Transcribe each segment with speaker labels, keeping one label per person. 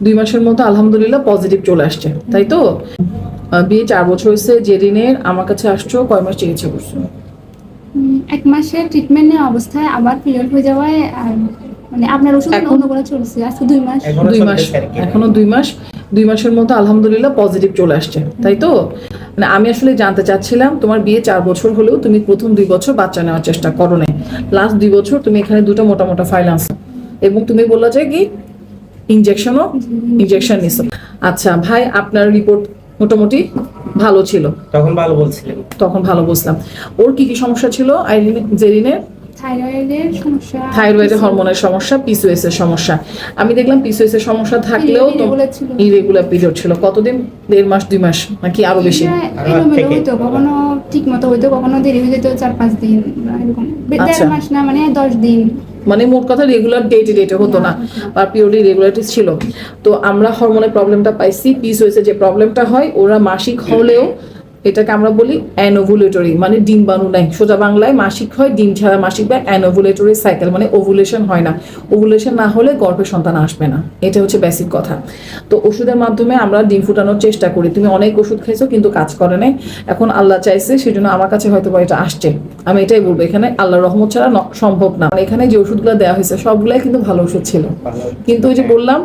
Speaker 1: দুই মাসের মধ্যে আলহামদুলিল্লাহ পজিটিভ চলে আসছে তাই তো? বিয়ে চার বছর হয়েছে জেরিনের আমার কাছে আসছো কয় মাস চিকিৎসা করছ?
Speaker 2: এক মাসের ট্রিটমেন্ট নেওয়া অবস্থায় আবার পিরিয়ড হয়ে যাওয়ায় মানে আপনার ওষুধ
Speaker 1: এখন-
Speaker 2: অন্য করে চলছে আজকে দুই মাস।
Speaker 1: দুই মাস। এখনও দুই মাস দুই মাসের মধ্যে আলহামদুলিল্লাহ পজিটিভ চলে আসছে তাই তো? মানে আমি আসলে জানতে চাচ্ছিলাম তোমার বিয়ে চার বছর হলেও তুমি প্রথম দুই বছর বাচ্চা নেওয়ার চেষ্টা করো নাই। লাস্ট দুই বছর তুমি এখানে দুটো মোটা মোটা ফাইল আনছো। এবং তুমি বললা যে কি? ইনজেকশনও ইনজেকশন নিছো। আচ্ছা ভাই আপনার রিপোর্ট মোটামুটি ভালো ছিল?
Speaker 3: তখন ভালো বলছিলেন।
Speaker 1: তখন ভালো বুঝলাম। ওর কি কি সমস্যা ছিল? আইরিন জেরিনের?
Speaker 2: থাইরয়েডের সমস্যা
Speaker 1: থাইরয়েডের হরমোনের সমস্যা পিসিওএস এর সমস্যা। আমি দেখলাম পিসিওএস এর সমস্যা থাকলেও তো ইরেগুলার পিরিয়ড ছিল। কতদিন? দেড় মাস দুই মাস নাকি আরও বেশি।
Speaker 2: হইতো কখনো ঠিক মতো হইতো কখনো দেরি হয়ে যেত চার পাঁচ দিন এরকম।
Speaker 1: আচ্ছা।
Speaker 2: দেড় মাস না মানে দশ দিন।
Speaker 1: মানে মোট কথা রেগুলার ডে টু ডেটে হতো না আর পিরিয়ডে রেগুলারিটিস ছিল। তো আমরা হরমোনের প্রবলেমটা পাইছি পিস হয়েছে যে প্রবলেমটা হয়, ওরা মাসিক হলেও এটাকে আমরা বলি অ্যানোভুলেটরি মানে ডিম বানু নাই। সোজা বাংলায় মাসিক হয়, ডিম ছাড়া মাসিক বা অ্যানোভুলেটরি সাইকেল মানে ওভুলেশন হয় না। ওভুলেশন না হলে গর্ভে সন্তান আসবে না। এটা হচ্ছে বেসিক কথা। তো ওষুধের মাধ্যমে আমরা ডিম ফুটানোর চেষ্টা করি। তুমি অনেক ওষুধ খাইছো কিন্তু কাজ করে নাই। এখন আল্লাহ চাইছে, সেজন্য আমার কাছে হয়তো বা এটা আসছে। আমি এটাই বলব, এখানে আল্লাহ রহমত ছাড়া সম্ভব না। এখানে যে ওষুধগুলো দেওয়া হয়েছে, সবগুলাই কিন্তু ভালো ওষুধ ছিল। কিন্তু ওই যে বললাম,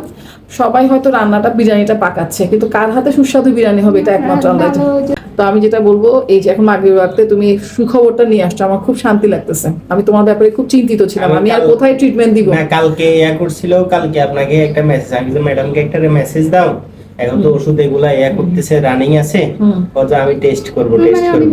Speaker 1: সবাই হয়তো রান্নাটা, বিরিয়ানিটা পাকাচ্ছে। কিন্তু কার হাতে সুস্বাদু বিরিয়ানি হবে, এটা একমাত্র আল্লাহ তো আমি যেটা বলব এই যে এখন মাগরিব রাখতে তুমি সুখবরটা নিয়ে আসছো আমার খুব শান্তি লাগতেছে। আমি তোমার ব্যাপারে খুব চিন্তিত ছিলাম
Speaker 3: আমি
Speaker 1: আর কোথায় ট্রিটমেন্ট দিব?
Speaker 3: না কালকে ইয়া করছিল কালকে আপনাকে একটা মেসেজ আমি যে ম্যাডামকে একটা মেসেজ দাও এখন তো ওষুধ এগুলা ইয়া করতেছে রানিং আছে আমি টেস্ট করব টেস্ট করব।